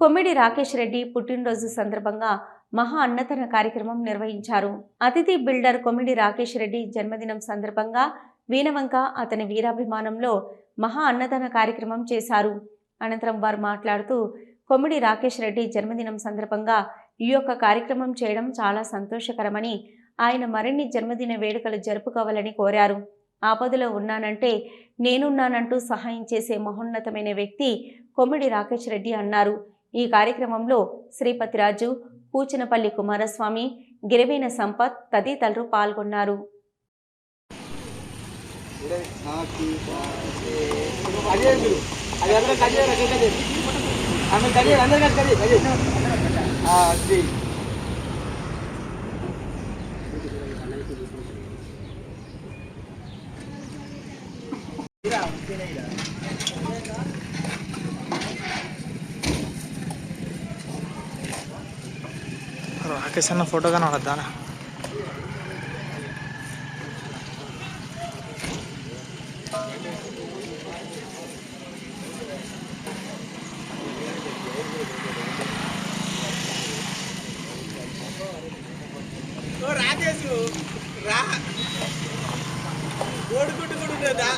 కొమ్మిడి రాకేష్ రెడ్డి పుట్టినరోజు సందర్భంగా మహా అన్నతన కార్యక్రమం నిర్వహించారు. అతిథి బిల్డర్ కొమ్మిడి రాకేష్ రెడ్డి జన్మదినం సందర్భంగా వీణవంక అతని వీరాభిమానంలో మహా అన్నదాన కార్యక్రమం చేశారు. అనంతరం వారు మాట్లాడుతూ కొమ్మిడి రాకేష్ రెడ్డి జన్మదినం సందర్భంగా ఈ యొక్క కార్యక్రమం చేయడం చాలా సంతోషకరమని ఆయన మరిన్ని జన్మదిన వేడుకలు జరుపుకోవాలని కోరారు. ఆపదలో ఉన్నానంటే నేనున్నానంటూ సహాయం చేసే మహోన్నతమైన వ్యక్తి కొమ్మిడి రాకేష్ రెడ్డి అన్నారు. ఈ కార్యక్రమంలో శ్రీపతిరాజు కూచినపల్లి కుమారస్వామి గిరివేన సంపత్ తదితరులు పాల్గొన్నారు. రాకేష్ అన్న ఫోటో కనబడద్దానా రాకేష్ రా. ఓడుకుంటూ కూడా